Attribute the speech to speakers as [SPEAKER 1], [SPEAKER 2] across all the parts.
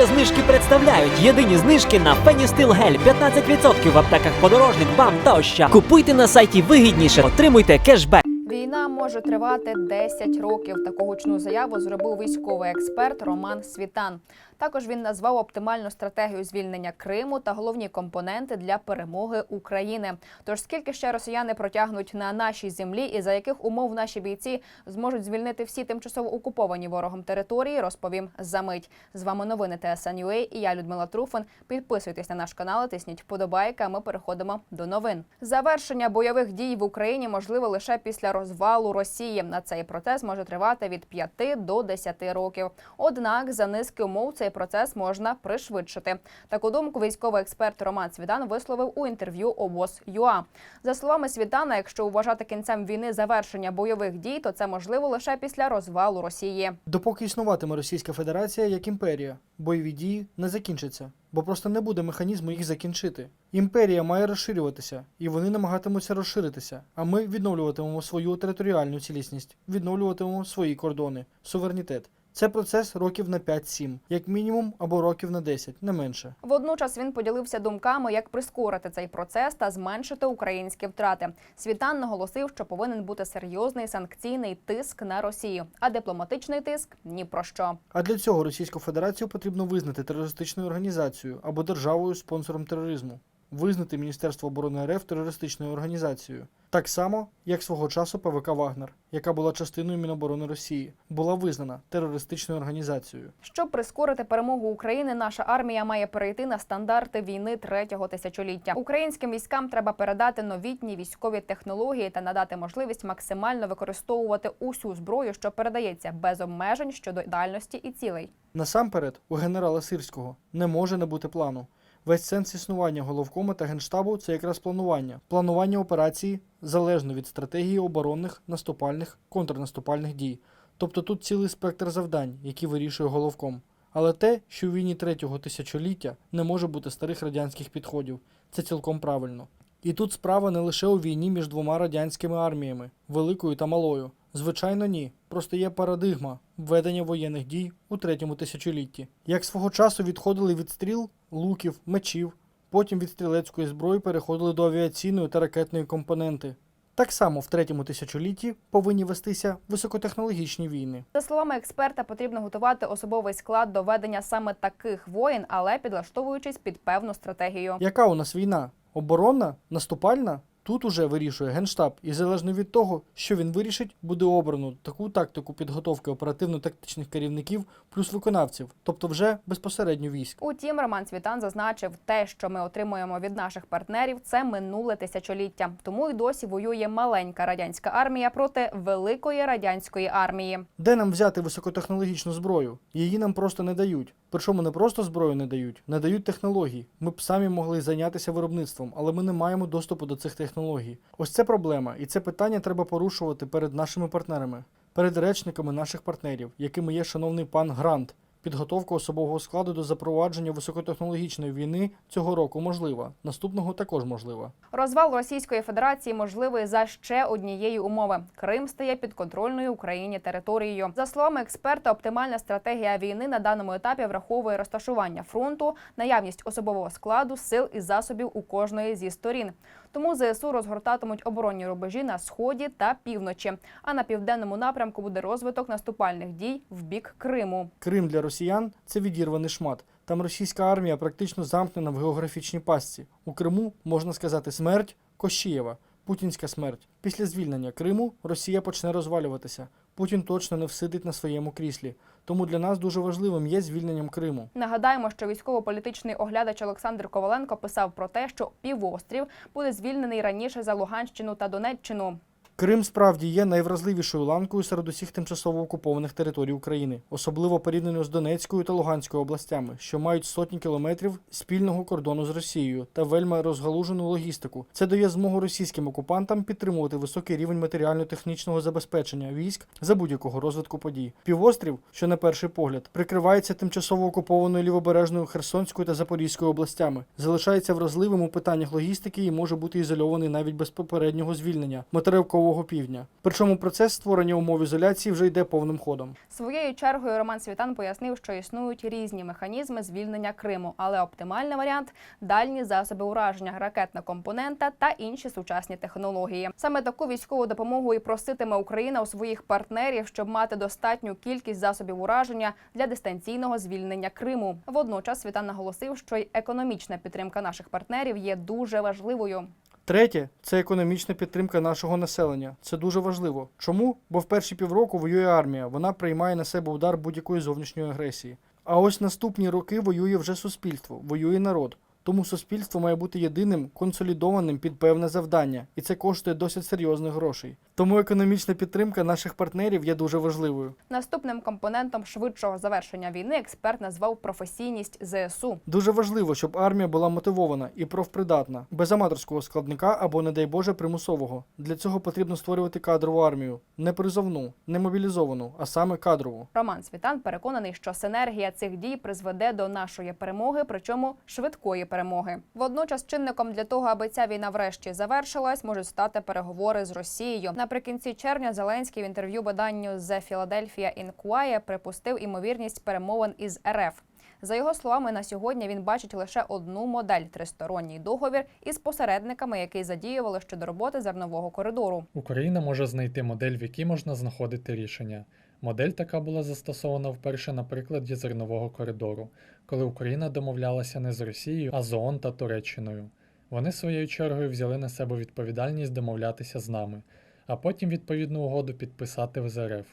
[SPEAKER 1] Діє знижки представляють єдині знижки на Феністил Гель 15% в аптеках подорожник, бам та. Купуйте на сайті вигідніше, отримуйте кешбек.
[SPEAKER 2] Війна може тривати 10 років. Таку гучну заяву зробив військовий експерт Роман Світан. Також він назвав оптимальну стратегію звільнення Криму та головні компоненти для перемоги України. Тож скільки ще росіяни протягнуть на нашій землі, і за яких умов наші бійці зможуть звільнити всі тимчасово окуповані ворогом території, розповім за мить. З вами новини ТСНЮА і я Людмила Труфан. Підписуйтесь на наш канал, тисніть вподобайки. Ми переходимо до новин. Завершення бойових дій в Україні можливо лише після розвалу Росії. На цей процес може тривати від 5 до 10 років. Однак за низки умов цей процес можна пришвидшити. Таку думку військовий експерт Роман Свідан висловив у інтерв'ю обоз ЮА. За словами Світана, якщо вважати кінцем війни завершення бойових дій, то це можливо лише після розвалу Росії.
[SPEAKER 3] Допоки існуватиме Російська Федерація як імперія, бойові дії не закінчаться, бо просто не буде механізму їх закінчити. Імперія має розширюватися, і вони намагатимуться розширитися. А ми відновлюватимемо свою територіальну цілісність, відновлюватимемо свої кордони, суверенітет. Це процес років на 5-7, як мінімум, або років на 10, не менше.
[SPEAKER 2] Водночас він поділився думками, як прискорити цей процес та зменшити українські втрати. Світан наголосив, що повинен бути серйозний санкційний тиск на Росію, а дипломатичний тиск ні про що.
[SPEAKER 3] А для цього Російську Федерацію потрібно визнати терористичною організацією або державою спонсором тероризму, визнати Міністерство оборони РФ терористичною організацією. Так само, як свого часу ПВК Вагнер, яка була частиною Міноборони Росії, була визнана терористичною організацією.
[SPEAKER 2] Щоб прискорити перемогу України, наша армія має перейти на стандарти війни третього тисячоліття. Українським військам треба передати новітні військові технології та надати можливість максимально використовувати усю зброю, що передається без обмежень щодо дальності і цілей.
[SPEAKER 3] Насамперед, у генерала Сирського не може не бути плану. Весь сенс існування головкома та генштабу це якраз планування. Планування операції залежно від стратегії оборонних, наступальних, контрнаступальних дій. Тобто тут цілий спектр завдань, які вирішує головком. Але те, що в війні третього тисячоліття не може бути старих радянських підходів, це цілком правильно. І тут справа не лише у війні між двома радянськими арміями великою та малою. Звичайно, ні. Просто є парадигма введення воєнних дій у третьому тисячолітті. Як свого часу відходили від стріл, луків, мечів, потім від стрілецької зброї переходили до авіаційної та ракетної компоненти. Так само в третьому тисячолітті повинні вестися високотехнологічні війни.
[SPEAKER 2] За словами експерта, потрібно готувати особовий склад до ведення саме таких воєн, але підлаштовуючись під певну стратегію.
[SPEAKER 3] Яка у нас війна? Оборонна? Наступальна? Тут уже вирішує Генштаб, і залежно від того, що він вирішить, буде обрано таку тактику підготовки оперативно-тактичних керівників плюс виконавців, тобто вже безпосередньо військ.
[SPEAKER 2] Утім, Роман Світан зазначив, те, що ми отримуємо від наших партнерів, це минуле тисячоліття. Тому й досі воює маленька радянська армія проти великої радянської армії.
[SPEAKER 3] Де нам взяти високотехнологічну зброю? Її нам просто не дають. Причому не просто зброю не дають, не дають технологій. Ми б самі могли зайнятися виробництвом, але ми не маємо доступу до цих технологій. Ось це проблема, і це питання треба порушувати перед нашими партнерами, перед речниками наших партнерів, якими є шановний пан Грант. Підготовка особового складу до запровадження високотехнологічної війни цього року можлива. Наступного також можлива.
[SPEAKER 2] Розвал Російської Федерації можливий за ще однієї умови: Крим стає підконтрольною Україні територією. За словами експерта, оптимальна стратегія війни на даному етапі враховує розташування фронту, наявність особового складу, сил і засобів у кожної зі сторін. Тому ЗСУ розгортатимуть оборонні рубежі на сході та півночі. А на південному напрямку буде розвиток наступальних дій в бік Криму.
[SPEAKER 3] Крим для росіян це відірваний шмат. Там російська армія практично замкнена в географічній пастці. У Криму можна сказати смерть Кощієва, путінська смерть. Після звільнення Криму Росія почне розвалюватися. Путін точно не всидить на своєму кріслі. Тому для нас дуже важливим є звільненням Криму.
[SPEAKER 2] Нагадаємо, що військово-політичний оглядач Олександр Коваленко писав про те, що півострів буде звільнений раніше за Луганщину та Донеччину.
[SPEAKER 3] Крим справді є найвразливішою ланкою серед усіх тимчасово окупованих територій України, особливо порівняно з Донецькою та Луганською областями, що мають сотні кілометрів спільного кордону з Росією та вельми розгалужену логістику. Це дає змогу російським окупантам підтримувати високий рівень матеріально-технічного забезпечення військ за будь-якого розвитку подій. Півострів, що на перший погляд прикривається тимчасово окупованою лівобережною Херсонською та Запорізькою областями, залишається вразливим у питаннях логістики і може бути ізольований навіть без попереднього звільнення материкового світового півдня. Причому процес створення умов ізоляції вже йде повним ходом.
[SPEAKER 2] Своєю чергою Роман Світан пояснив, що існують різні механізми звільнення Криму, але оптимальний варіант дальні засоби ураження, ракетна компонента та інші сучасні технології. Саме таку військову допомогу і проситиме Україна у своїх партнерів, щоб мати достатню кількість засобів ураження для дистанційного звільнення Криму. Водночас Світан наголосив, що й економічна підтримка наших партнерів є дуже важливою.
[SPEAKER 3] Третє це економічна підтримка нашого населення. Це дуже важливо. Чому? Бо в перші півроку воює армія, вона приймає на себе удар будь-якої зовнішньої агресії. А ось наступні роки воює вже суспільство, воює народ. Тому суспільство має бути єдиним консолідованим під певне завдання, і це коштує досить серйозних грошей. Тому економічна підтримка наших партнерів є дуже важливою.
[SPEAKER 2] Наступним компонентом швидшого завершення війни експерт назвав професійність ЗСУ.
[SPEAKER 3] Дуже важливо, щоб армія була мотивована і профпридатна, без аматорського складника або, не дай Боже, примусового. Для цього потрібно створювати кадрову армію, не призовну, не мобілізовану, а саме кадрову.
[SPEAKER 2] Роман Світан переконаний, що синергія цих дій призведе до нашої перемоги, причому швидкої перемоги. Водночас чинником для того, аби ця війна врешті завершилась, можуть стати переговори з Росією. Наприкінці червня Зеленський в інтерв'ю виданню The Philadelphia Inquirer припустив імовірність перемовин із РФ. За його словами, на сьогодні він бачить лише одну модель тристоронній договір із посередниками, який задіювали щодо роботи зернового коридору.
[SPEAKER 4] Україна може знайти модель, в якій можна знаходити рішення. Модель така була застосована вперше на прикладі зернового коридору, коли Україна домовлялася не з Росією, а з ООН та Туреччиною. Вони своєю чергою взяли на себе відповідальність домовлятися з нами, а потім відповідну угоду підписати в ЗРФ.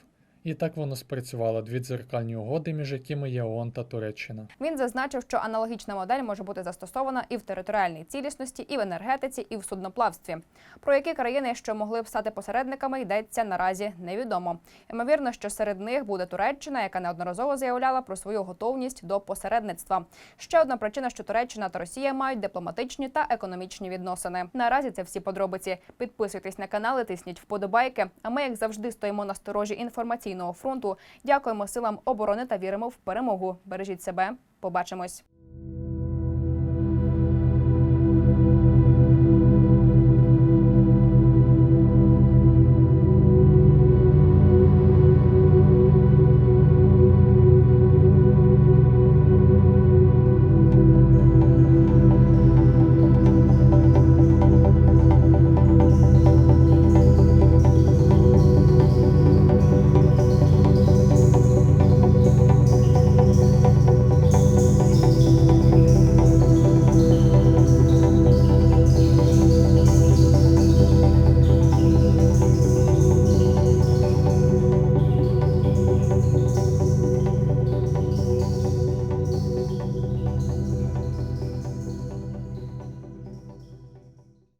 [SPEAKER 4] І так воно спрацювало дві дзеркальні угоди, між якими є ООН та Туреччина.
[SPEAKER 2] Він зазначив, що аналогічна модель може бути застосована і в територіальній цілісності, і в енергетиці, і в судноплавстві. Про які країни, що могли б стати посередниками, йдеться наразі невідомо. Ймовірно, що серед них буде Туреччина, яка неодноразово заявляла про свою готовність до посередництва. Ще одна причина, що Туреччина та Росія мають дипломатичні та економічні відносини. Наразі це всі подробиці. Підписуйтесь на канали, тисніть вподобайки. А ми, як завжди, стоїмо на сторожі інформаційного фронту. Дякуємо силам оборони та віримо в перемогу. Бережіть себе. Побачимось.